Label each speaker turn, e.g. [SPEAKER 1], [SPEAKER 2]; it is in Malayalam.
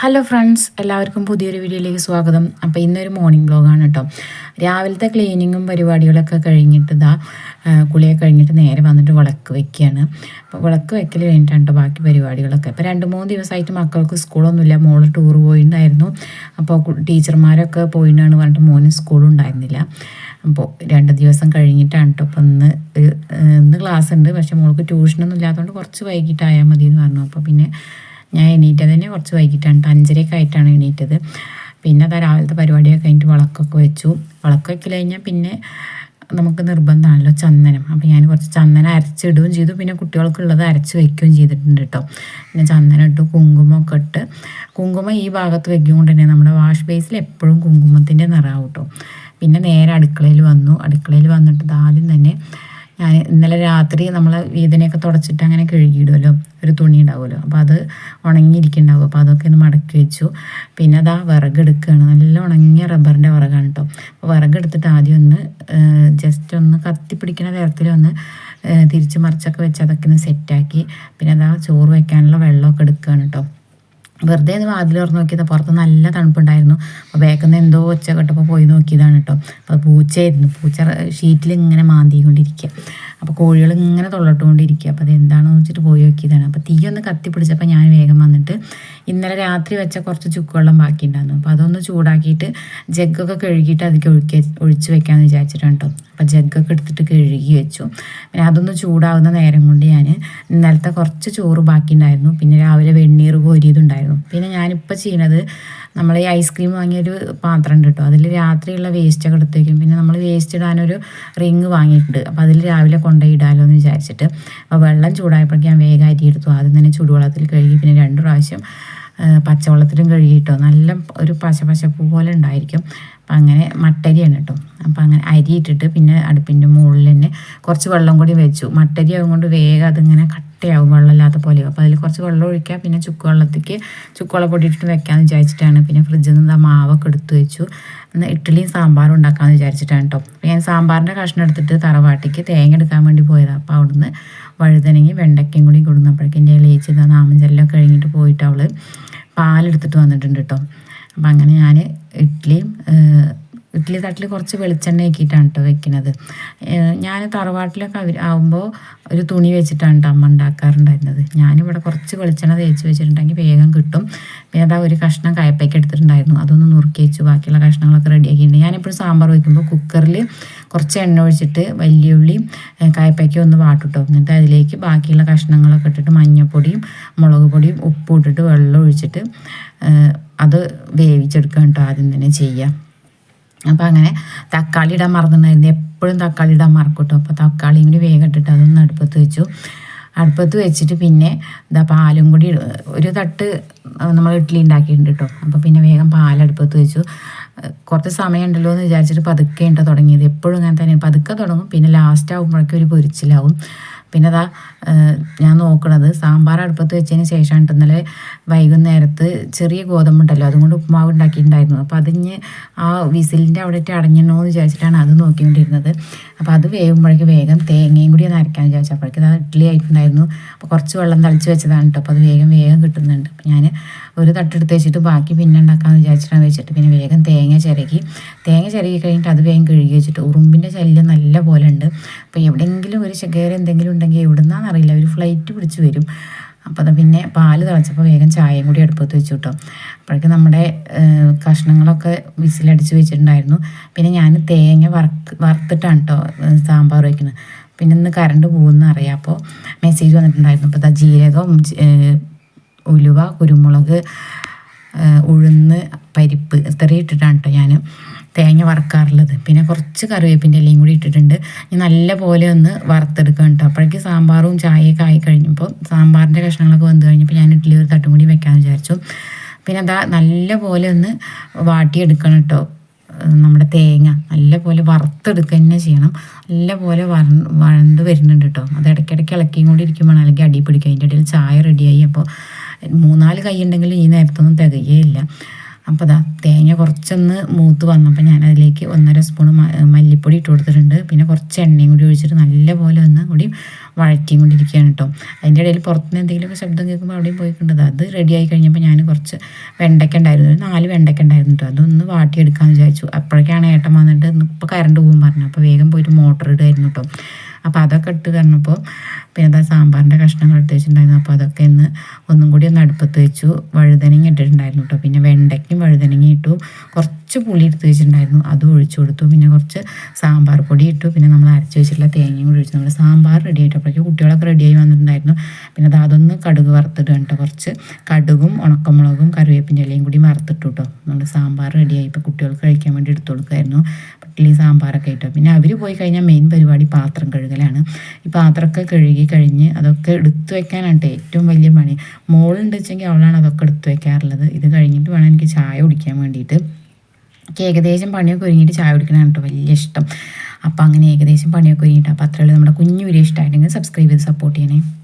[SPEAKER 1] ഹലോ ഫ്രണ്ട്സ് എല്ലാവർക്കും പുതിയൊരു വീഡിയോയിലേക്ക് സ്വാഗതം. അപ്പോൾ ഇന്നൊരു മോർണിംഗ് ബ്ലോഗാണ് കേട്ടോ രാവിലത്തെ ക്ലീനിങ്ങും പരിപാടികളൊക്കെ കഴിഞ്ഞിട്ട് ഇതാ കുളിയൊക്കെ കഴിഞ്ഞിട്ട് നേരെ വന്നിട്ട് വിളക്ക് വെക്കുകയാണ് അപ്പോൾ വിളക്ക് വെക്കൽ കഴിഞ്ഞിട്ടാണ് ബാക്കി പരിപാടികളൊക്കെ. ഇപ്പോൾ രണ്ട് മൂന്ന് ദിവസമായിട്ട് മക്കൾക്ക് സ്കൂളൊന്നുമില്ല മോൾ ടൂർ പോയിട്ടുണ്ടായിരുന്നു അപ്പോൾ ടീച്ചർമാരൊക്കെ പോയിട്ടാണ് പറഞ്ഞിട്ട് മോന് സ്കൂളുണ്ടായിരുന്നില്ല അപ്പോൾ രണ്ട് ദിവസം കഴിഞ്ഞിട്ടാണ് കേട്ടോ അപ്പോൾ ഇന്ന് ഇന്ന് ക്ലാസ് ഉണ്ട്. പക്ഷേ മോൾക്ക് ട്യൂഷനൊന്നും ഇല്ലാത്തതുകൊണ്ട് കുറച്ച് വൈകിട്ടായാൽ മതി എന്ന് പറഞ്ഞു. അപ്പോൾ പിന്നെ ഞാൻ എണീറ്റത് തന്നെ കുറച്ച് വൈകിട്ടാണ് അഞ്ചരയൊക്കെ ആയിട്ടാണ് എണീറ്റത്. പിന്നെ അതാ രാവിലത്തെ പരിപാടിയൊക്കെ കഴിഞ്ഞിട്ട് വിളക്കൊക്കെ വെച്ചു. വിളക്ക് വെക്കൽ കഴിഞ്ഞാൽ പിന്നെ നമുക്ക് നിർബന്ധമാണല്ലോ ചന്ദനം. അപ്പോൾ ഞാൻ കുറച്ച് ചന്ദനം അരച്ചിടുകയും ചെയ്തു. പിന്നെ കുട്ടികൾക്കുള്ളത് അരച്ച് വയ്ക്കുകയും ചെയ്തിട്ടുണ്ട് കേട്ടോ പിന്നെ ചന്ദനം ഇട്ടു കുങ്കുമൊക്കെ ഇട്ട് കുങ്കുമം ഈ ഭാഗത്ത് വെക്കുകൊണ്ട് തന്നെ നമ്മുടെ വാഷ് ബേസിൽ എപ്പോഴും കുങ്കുമത്തിന്റെ നിറാവും കേട്ടോ പിന്നെ നേരെ അടുക്കളയിൽ വന്നു. അടുക്കളയിൽ വന്നിട്ട് ആദ്യം തന്നെ ഇന്നലെ രാത്രി നമ്മൾ വീതനയൊക്കെ തുടച്ചിട്ട് അങ്ങനെ കഴുകിയിടുമല്ലോ ഒരു തുണി ഉണ്ടാവുമല്ലോ. അപ്പോൾ അത് ഉണങ്ങിയിരിക്കുന്നുണ്ടാവും. അപ്പോൾ അതൊക്കെ ഒന്ന് മടക്കി വെച്ചു. പിന്നെ അതാ വിറകെടുക്കുകയാണ് നല്ല ഉണങ്ങിയ റബ്ബറിന്റെ വിറകാണ് കേട്ടോ. അപ്പോൾ വിറകെടുത്തിട്ട് ആദ്യം ഒന്ന് ജസ്റ്റ് ഒന്ന് കത്തിപ്പിടിക്കുന്ന തരത്തിൽ ഒന്ന് തിരിച്ച് മറിച്ചൊക്കെ വെച്ച് അതൊക്കെ ഒന്ന് സെറ്റാക്കി പിന്നെ അതാ ചോറ് വയ്ക്കാനുള്ള വെള്ളമൊക്കെ എടുക്കുകയാണ് കേട്ടോ. വെറുതെ ഒന്ന് വാതിൽ തുറന്ന് നോക്കിയതാ. പുറത്ത് നല്ല തണുപ്പുണ്ടായിരുന്നു. അപ്പോൾ ബാക്കിൽ എന്തോ ഒച്ച കെട്ടപ്പോൾ പോയി നോക്കിയതാണ് കേട്ടോ. അപ്പോൾ പൂച്ചയായിരുന്നു. പൂച്ച ഷീറ്റിൽ ഇങ്ങനെ മാന്തിക്കൊണ്ടിരിക്കുക അപ്പോൾ കോഴികൾ ഇങ്ങനെ തൊള്ളട്ടുകൊണ്ടിരിക്കുക അപ്പോൾ അത് എന്താണെന്ന് വെച്ചിട്ട് പോയി നോക്കിയതാണ്. അപ്പോൾ തീ ഒന്ന് കത്തിപ്പിടിച്ചപ്പോൾ ഞാൻ വേഗം വന്നിട്ട് ഇന്നലെ രാത്രി വെച്ച കുറച്ച് ചുക്കുവെള്ളം ബാക്കിയുണ്ടായിരുന്നു. അപ്പോൾ അതൊന്ന് ചൂടാക്കിയിട്ട് ജഗ്ഗൊക്കെ കഴുകിയിട്ട് അതിലേക്ക് ഒഴുക്കി ഒഴിച്ച് വെക്കാമെന്ന് വിചാരിച്ചിട്ടാണ് കേട്ടോ. അപ്പോൾ ജഗ്ഗൊക്കെ എടുത്തിട്ട് കഴുകി വെച്ചു. പിന്നെ അതൊന്ന് ചൂടാവുന്ന നേരം കൊണ്ട് ഞാൻ ഇന്നലത്തെ കുറച്ച് ചോറ് ബാക്കി ഉണ്ടായിരുന്നു പിന്നെ രാവിലെ വെണ്ണീർ കോരിയതുണ്ടായിരുന്നു. പിന്നെ ഞാനിപ്പോൾ ചെയ്യണത് നമ്മൾ ഈ ഐസ്ക്രീം വാങ്ങിയൊരു പാത്രം ഉണ്ട് കേട്ടോ അതിൽ രാത്രിയുള്ള വേസ്റ്റൊക്കെ എടുത്തേക്കും പിന്നെ നമ്മൾ വേസ്റ്റ് ഇടാനൊരു റിങ് വാങ്ങിയിട്ടുണ്ട്. അപ്പോൾ അതിൽ രാവിലെ കൊണ്ടുപോയി ഇടാമല്ലോ എന്ന് വിചാരിച്ചിട്ട്. അപ്പോൾ വെള്ളം ചൂടായപ്പോഴേക്കും ഞാൻ വേഗം അരി എടുത്തു ആദ്യം തന്നെ ചൂടുവെള്ളത്തിൽ കഴുകി. പിന്നെ രണ്ട് പ്രാവശ്യം പച്ചവെള്ളത്തിലും കഴുകിയിട്ടോ. നല്ല ഒരു പശ പശപ്പ് പോലെ ഉണ്ടായിരിക്കും. അപ്പം അങ്ങനെ മട്ടരിയാണ് കേട്ടോ. അപ്പം അങ്ങനെ അരി ഇട്ടിട്ട് പിന്നെ അടുപ്പിന്റെ മുകളിൽ തന്നെ കുറച്ച് വെള്ളം കൂടി വെച്ചു. മട്ടരി അതുകൊണ്ട് വേഗം അതിങ്ങനെ കട്ടയാവും വെള്ളമില്ലാത്ത പോലെ അപ്പോൾ അതിൽ കുറച്ച് വെള്ളം ഒഴിക്കുക പിന്നെ ചുക്ക് വെള്ളത്തേക്ക് ചുക്കുവെള്ളം പൊടി ഇട്ടിട്ട് വെക്കാമെന്ന് വിചാരിച്ചിട്ടാണ്. പിന്നെ ഫ്രിഡ്ജിൽ നിന്ന് ആ മാവൊക്കെ എടുത്തു വെച്ചു. എന്നാൽ ഇഡ്ഡലിയും സാമ്പാറും ഉണ്ടാക്കാമെന്ന് വിചാരിച്ചിട്ടാണ് കേട്ടോ ഞാൻ സാമ്പാറിന്റെ കഷ്ണം എടുത്തിട്ട് തറവാട്ടിക്ക് തേങ്ങ എടുക്കാൻ വേണ്ടി പോയതാണ് അപ്പോൾ അവിടുന്ന് വഴുതനങ്ങി വെണ്ടയ്ക്കയും കൂടി കൊടുന്നപ്പോഴേക്കും എന്റെ ഇളയിച്ച് ആ നാമഞ്ചെല്ലാം കഴിഞ്ഞിട്ട് പോയിട്ട് അവൾ പാലെടുത്തിട്ട് വന്നിട്ടുണ്ട് കേട്ടോ അപ്പം അങ്ങനെ ഞാൻ ഇഡ്ഡലിയും ഇഡ്ഡലി തട്ടിൽ കുറച്ച് വെളിച്ചെണ്ണ ആക്കിയിട്ടാണ് കേട്ടോ വെക്കുന്നത് ഞാൻ തറവാട്ടിലൊക്കെ അവർ ആകുമ്പോൾ ഒരു തുണി വെച്ചിട്ടാണ് കേട്ടോ അമ്മ ഉണ്ടാക്കാറുണ്ടായിരുന്നത്. ഞാനിവിടെ കുറച്ച് വെളിച്ചെണ്ണ തേച്ച് വെച്ചിട്ടുണ്ടെങ്കിൽ വേഗം കിട്ടും. വേദാ ഒരു കഷ്ണം കയപ്പയ്ക്ക് എടുത്തിട്ടുണ്ടായിരുന്നു. അതൊന്ന് നുറുക്കി വെച്ചു. ബാക്കിയുള്ള കഷ്ണങ്ങളൊക്കെ റെഡിയാക്കിയിട്ടുണ്ട്. ഞാനിപ്പോഴും സാമ്പാർ വയ്ക്കുമ്പോൾ കുക്കറിൽ കുറച്ച് എണ്ണ ഒഴിച്ചിട്ട് വലിയ ഉള്ളി കായപ്പയ്ക്കും ഒന്ന് വാട്ടിട്ടോ. എന്നിട്ട് അതിലേക്ക് ബാക്കിയുള്ള കഷ്ണങ്ങളൊക്കെ ഇട്ടിട്ട് മഞ്ഞൾപ്പൊടിയും മുളക് പൊടിയും ഉപ്പും ഇട്ടിട്ട് വെള്ളം ഒഴിച്ചിട്ട് അത് വേവിച്ചെടുക്കാൻ കേട്ടോ ആദ്യം തന്നെ ചെയ്യാം. അപ്പോൾ അങ്ങനെ തക്കാളി ഇടാൻ മറന്നിട്ടുണ്ടായിരുന്നു. എപ്പോഴും തക്കാളി ഇടാൻ മറക്കൂട്ടോ. അപ്പോൾ തക്കാളി കൂടി വേഗം ഇട്ടിട്ട് അതൊന്ന് അടുപ്പത്ത് വെച്ചു. അടുപ്പത്ത് വെച്ചിട്ട് പിന്നെ ഇതാ പാലും കൂടി ഒരു തട്ട് നമ്മൾ ഇഡ്ഡലി ഉണ്ടാക്കിയിട്ടുണ്ട് കേട്ടോ. അപ്പോൾ പിന്നെ വേഗം പാലടുപ്പത്ത് വെച്ചു. കുറച്ച് സമയം ഉണ്ടല്ലോ എന്ന് വിചാരിച്ചിട്ട് പതുക്കെ ഉണ്ട് തുടങ്ങിയത്. എപ്പോഴും അങ്ങനെ തന്നെ പതുക്കെ തുടങ്ങും. പിന്നെ ലാസ്റ്റ് ആകുമ്പോഴേക്കും ഒരു പൊരിച്ചിലാവും. പിന്നെ അതാ ഞാൻ നോക്കണത് സാമ്പാർ അടുപ്പത്ത് വെച്ചതിന് ശേഷമാണ് ഇന്നലെ വൈകുന്നേരത്ത് ചെറിയ ഗോതമ്പുണ്ടല്ലോ അതുകൊണ്ട് ഉപ്പുമാവ് ഉണ്ടാക്കിയിട്ടുണ്ടായിരുന്നു. അപ്പോൾ അതിന് ആ വിസിലിന്റെ അവിടെ അടഞ്ഞണോ എന്ന് വിചാരിച്ചിട്ടാണ് അത് നോക്കിക്കൊണ്ടിരുന്നത്. അപ്പോൾ അത് വേകുമ്പോഴേക്ക് വേഗം തേങ്ങയും കൂടി ഒന്ന് അരക്കാൻ വിചാരിച്ചപ്പോഴേക്ക് അത് ഇഡ്ഡലി ആയിട്ടുണ്ടായിരുന്നു. അപ്പോൾ കുറച്ച് വെള്ളം തളിച്ച് വെച്ചതാണ് കേട്ടോ അപ്പോൾ അത് വേഗം വേഗം കിട്ടുന്നുണ്ട്. അപ്പോൾ ഞാൻ ഒരു തട്ടെടുത്ത് വെച്ചിട്ട് ബാക്കി പിന്നെ ഉണ്ടാക്കാമെന്ന് വിചാരിച്ചിട്ടാണ് വെച്ചിട്ട്. പിന്നെ വേഗം തേങ്ങ ചിരകി തേങ്ങ ചിരകി കഴിഞ്ഞിട്ട് അത് വേഗം കഴുകി വെച്ചിട്ട്. ഉറുമ്പിന്റെ ശല്യം നല്ല പോലെ ഉണ്ട്. അപ്പോൾ എവിടെയെങ്കിലും ഒരു ശകേരം എന്തെങ്കിലും ഉണ്ടെങ്കിൽ എവിടുന്നാണെന്നറിയില്ല ഒരു ഫ്ലൈറ്റ് പിടിച്ച് വരും. അപ്പോൾ അത് പിന്നെ പാൽ തിളച്ചപ്പോൾ വേഗം ചായയും കൂടി അടുപ്പത്ത് വെച്ചു കിട്ടും അപ്പോഴേക്കും നമ്മുടെ കഷ്ണങ്ങളൊക്കെ വിസിലടിച്ച് വെച്ചിട്ടുണ്ടായിരുന്നു. പിന്നെ ഞാൻ തേങ്ങ വറുക്ക് വറുത്തിട്ടാണ് കേട്ടോ സാമ്പാർ വയ്ക്കുന്നത് പിന്നെ ഇന്ന് കറണ്ട് പോകുമെന്ന് അറിയാം. അപ്പോൾ മെസ്സേജ് വന്നിട്ടുണ്ടായിരുന്നു. അപ്പോൾ ജീരകം ഉലുവ കുരുമുളക് ഉഴുന്ന് പരിപ്പ് ഇത്രയും ഇട്ടിട്ടാണ് കേട്ടോ ഞാൻ തേങ്ങ വറക്കാറുള്ളത്. പിന്നെ കുറച്ച് കറിവേപ്പിന്റെ ഇലയും കൂടി ഇട്ടിട്ടുണ്ട്. നല്ല പോലെ ഒന്ന് വറുത്തെടുക്കുക കേട്ടോ അപ്പോഴേക്ക് സാമ്പാറും ചായയൊക്കെ ആയി കഴിഞ്ഞപ്പോൾ സാമ്പാറിന്റെ കഷ്ണങ്ങളൊക്കെ വന്നു കഴിഞ്ഞപ്പോൾ ഞാൻ ഇഡ്ഡലി ഒരു തട്ടും കൂടി വെക്കാമെന്ന് വിചാരിച്ചു. പിന്നെ അതാ നല്ല പോലെ ഒന്ന് വാട്ടിയെടുക്കണം കേട്ടോ നമ്മുടെ തേങ്ങ നല്ല പോലെ വറുത്തെടുക്കുക തന്നെ ചെയ്യണം. നല്ല പോലെ വറ വഴണ്ട് വരുന്നുണ്ട് കേട്ടോ അത് ഇടയ്ക്കിടയ്ക്ക് ഇളക്കിയും കൂടി ഇരിക്കുമ്പോൾ അല്ലെങ്കിൽ അടി പിടിക്കുക. അതിന്റെ ഇടയിൽ ചായ റെഡിയായി അപ്പോൾ മൂന്നാൽ കൈ ഉണ്ടെങ്കിൽ ഈ നേരത്തൊന്നും തികയേയില്ല. അപ്പോൾ അതാ തേങ്ങ കുറച്ചൊന്ന് മൂത്ത് വന്നപ്പോൾ ഞാൻ അതിലേക്ക് ഒന്നര സ്പൂൺ മല്ലിപ്പൊടി ഇട്ട് കൊടുത്തിട്ടുണ്ട്. പിന്നെ കുറച്ച് എണ്ണയും കൂടി ഒഴിച്ചിട്ട് നല്ലപോലെ ഒന്ന് കൂടി വഴറ്റിയും കൊണ്ടിരിക്കുകയാണ് കേട്ടോ. അതിന്റെ ഇടയിൽ പുറത്തുനിന്ന് എന്തെങ്കിലുമൊക്കെ ശബ്ദം കേൾക്കുമ്പോൾ അവിടെയും പോയിട്ടുണ്ട്. അത് റെഡി ആയി കഴിഞ്ഞപ്പോൾ ഞാൻ കുറച്ച് വെണ്ടയ്ക്ക ഉണ്ടായിരുന്നു. നാല് വെണ്ടയ്ക്ക ഉണ്ടായിരുന്നു കേട്ടോ. അതൊന്ന് വാട്ടിയെടുക്കാമെന്ന് വിചാരിച്ചു. അപ്പോഴേക്കാണ് ഏട്ടൻ വന്നിട്ട് ഇപ്പോൾ കറണ്ട് പോകും പറഞ്ഞു അപ്പോൾ വേഗം പോയിട്ട് മോട്ടർ ഇടുമായിരുന്നു കേട്ടോ. അപ്പോൾ അതൊക്കെ ഇട്ട് കഴിഞ്ഞപ്പോൾ പിന്നെ അതാ സാമ്പാറിന്റെ കഷ്ണങ്ങൾ എടുത്ത് അപ്പോൾ അതൊക്കെ ഒന്ന് ഒന്നും കൂടി ഒന്ന് അടുപ്പത്ത് വെച്ചു. വഴുതനങ്ങ ഇട്ടിട്ടുണ്ടായിരുന്നു കേട്ടോ പിന്നെ വെണ്ടയ്ക്കും വഴുതനങ്ങ ഇട്ടു. കുറച്ച് പുളി എടുത്ത് വെച്ചിട്ടുണ്ടായിരുന്നു. അതും ഒഴിച്ചു കൊടുത്തു. പിന്നെ കുറച്ച് സാമ്പാർ പൊടി ഇട്ടു. പിന്നെ നമ്മൾ അരച്ച് വെച്ചിട്ടുള്ള തേങ്ങയും കൂടി ഒഴിച്ചു. നമ്മൾ സാമ്പാർ റെഡി ആയിട്ടപ്പോഴേക്കും കുട്ടികളൊക്കെ റെഡിയായി വന്നിട്ടുണ്ടായിരുന്നു. പിന്നെ അത് അതൊന്ന് കടുക് വറുത്തിട്ട് കേട്ടോ കുറച്ച് കടുകും ഉണക്കമുളകും കറിവേപ്പിന്റെ ഇലയും കൂടി വറുത്തിട്ടു കേട്ടോ നമ്മൾ സാമ്പാർ റെഡിയായി ഇപ്പോൾ കുട്ടികൾക്ക് കഴിക്കാൻ വേണ്ടി എടുത്തു കൊടുക്കുമായിരുന്നു ഇഡ്ഡലി സാമ്പാറൊക്കെ ഇട്ടു പിന്നെ അവർ പോയി കഴിഞ്ഞാൽ മെയിൻ പരിപാടി പാത്രം കഴുകലാണ്. ഈ പാത്രമൊക്കെ കഴുകി കഴിഞ്ഞ് അതൊക്കെ എടുത്തു വെക്കാനാണ് ഏറ്റവും വലിയ പണി. മോളുണ്ട് വെച്ചെങ്കിൽ അവളാണ് അതൊക്കെ എടുത്തു വെക്കാറുള്ളത്. ഇത് കഴിഞ്ഞിട്ട് വേണം എനിക്ക് ചായ കുടിക്കാൻ വേണ്ടിയിട്ട്. എനിക്ക് ഏകദേശം പണിയൊക്കെ ഒരുങ്ങിയിട്ട് ചായ കുടിക്കണം കേട്ടോ വലിയ ഇഷ്ടം. അപ്പോൾ അങ്ങനെ ഏകദേശം പണിയൊക്കെ ഒരുങ്ങിയിട്ട്. അപ്പോൾ അത്രയുള്ളൂ നമ്മുടെ കുഞ്ഞു വീഡിയോ ഇഷ്ടമായിട്ടുണ്ടെങ്കിൽ സബ്സ്ക്രൈബ് ചെയ്ത് സപ്പോർട്ട് ചെയ്യണേ.